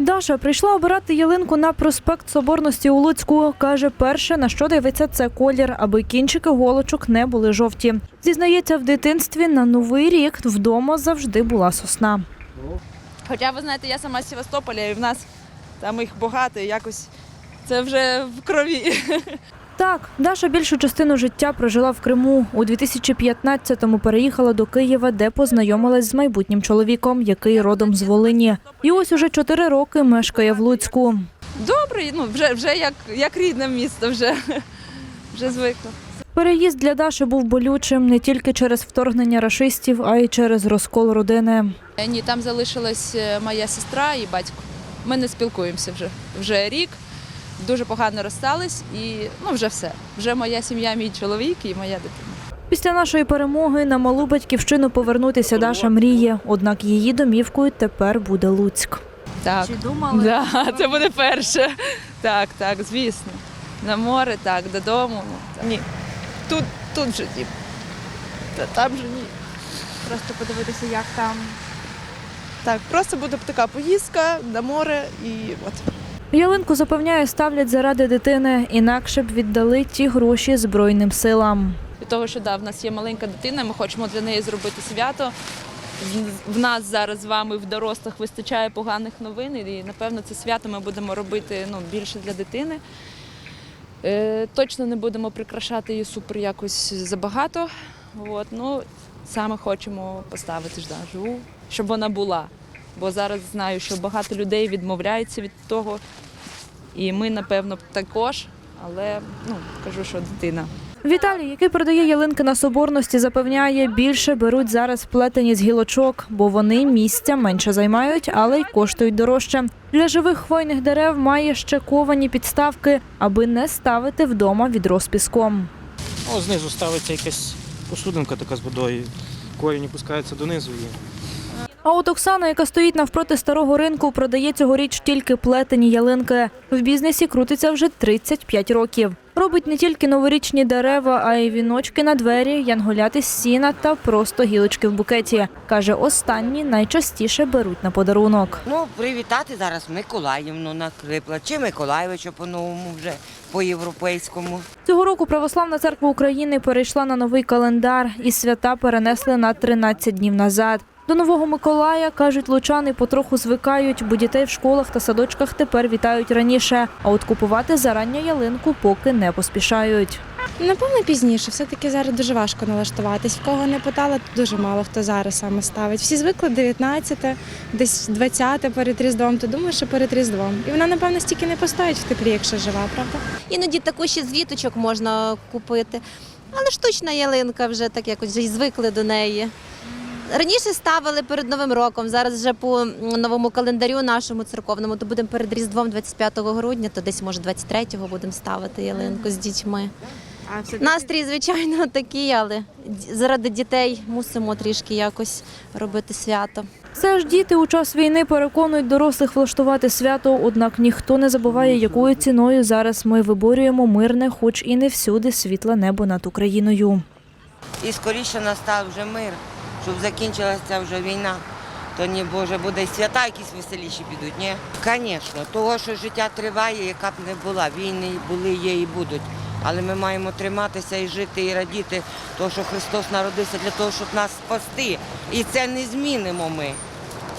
Даша прийшла обирати ялинку на проспект Соборності у Луцьку. Каже, перше, на що дивиться, це колір, аби кінчики голочок не були жовті. Зізнається, в дитинстві на новий рік вдома завжди була сосна. Хоча ви знаєте, я сама з Севастополя, і в нас там їх багато, і якось це вже в крові. Так, Даша більшу частину життя прожила в Криму. У 2015-му переїхала до Києва, де познайомилась з майбутнім чоловіком, який родом з Волині. І ось уже чотири роки мешкає в Луцьку. Добре, ну вже, вже як, як рідне місто, вже, вже звикла. Переїзд для Даші був болючим не тільки через вторгнення рашистів, а й через розкол родини. Ні, там залишилась е, моя сестра і батько. Ми не спілкуємося вже. Вже рік, дуже погано розстались і ну вже все. Вже моя сім'я, мій чоловік і моя дитина. Після нашої перемоги на малу батьківщину повернутися Даша мріє, однак її домівкою тепер буде Луцьк. Так. Чи думали? Да, це буде перше. Так, так, звісно. На море, так, додому. Так. Ні. Тут, тут вже дім. Та там же ні. Просто подивитися, як там. Так, просто буде така поїздка на море і от. Ялинку запевняє, ставлять заради дитини, інакше б віддали ті гроші Збройним силам. Від того, що да, в нас є маленька дитина, ми хочемо для неї зробити свято. В- нас зараз з вами в дорослих вистачає поганих новин, і напевно це свято ми будемо робити ну, більше для дитини. Е, точно не будемо прикрашати її супер якось забагато. От, ну, саме хочемо поставити ж, да, живу, щоб вона була. Бо зараз знаю, що багато людей відмовляються від того. І ми, напевно, також, але ну, кажу, що дитина. Віталій, який продає ялинки на соборності, запевняє, більше беруть зараз плетені з гілочок, бо вони місця менше займають, але й коштують дорожче. Для живих хвойних дерев має ще ковані підставки, аби не ставити вдома відро з піском. О, знизу ставиться якась посудинка така з водою. Корінь опускається донизу і А от Оксана, яка стоїть навпроти старого ринку, продає цьогоріч тільки плетені ялинки. В бізнесі крутиться вже 35 років. Робить не тільки новорічні дерева, а й віночки на двері, янголяти з сіна та просто гілочки в букеті. Каже, останні найчастіше беруть на подарунок. Ну, привітати зараз Миколаївну накрипла, чи Миколаєвича по-новому вже по-європейському. Цього року Православна церква України перейшла на новий календар і свята перенесли на 13 днів назад. До нового Миколая кажуть, лучани потроху звикають, бо дітей в школах та садочках тепер вітають раніше. А от купувати зарання ялинку поки не поспішають. Напевно, пізніше. Все-таки зараз дуже важко налаштуватись. В кого не питала, дуже мало хто зараз саме ставить. Всі звикли 19, десь 20 перед Різдвом, то думаю, що перед Різдвом. І вона, напевно, стільки не постоїть в теплі, якщо жива, правда? Іноді таку ще з віточок можна купити. Але штучна ялинка вже так якось й звикли до неї. Раніше ставили перед Новим роком, зараз вже по новому календарю нашому церковному, то будемо перед Різдвом 25 грудня, то десь може 23-го будемо ставити ялинку з дітьми. Настрій, звичайно, такий, але заради дітей мусимо трішки якось робити свято. Все ж діти у час війни переконують дорослих влаштувати свято, однак ніхто не забуває, якою ціною зараз ми виборюємо мирне, хоч і не всюди світле небо над Україною. І скоріше настав вже мир, щоб закінчилася вже війна. То ні, Боже, буде свята якісь веселіші підуть, ні? Звісно, того, що життя триває, яка б не була. Війни були, є і будуть. Але ми маємо триматися і жити, і радіти, тому що Христос народився для того, щоб нас спасти. І це не змінимо ми,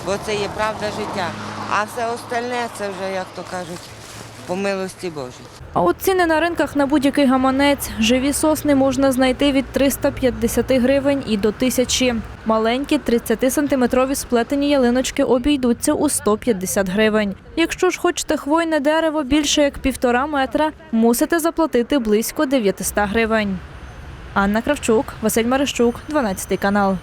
бо це є правда життя. А все остальне це вже, як то кажуть, по милості Божій. А от ціни на ринках на будь-який гаманець. Живі сосни можна знайти від 350 гривень і до 1000. Маленькі 30-сантиметрові сплетені ялиночки обійдуться у 150 гривень. Якщо ж хочете хвойне дерево більше як півтора метра, мусите заплатити близько 900 гривень. Анна Кравчук, Василь Марищук, 12 канал.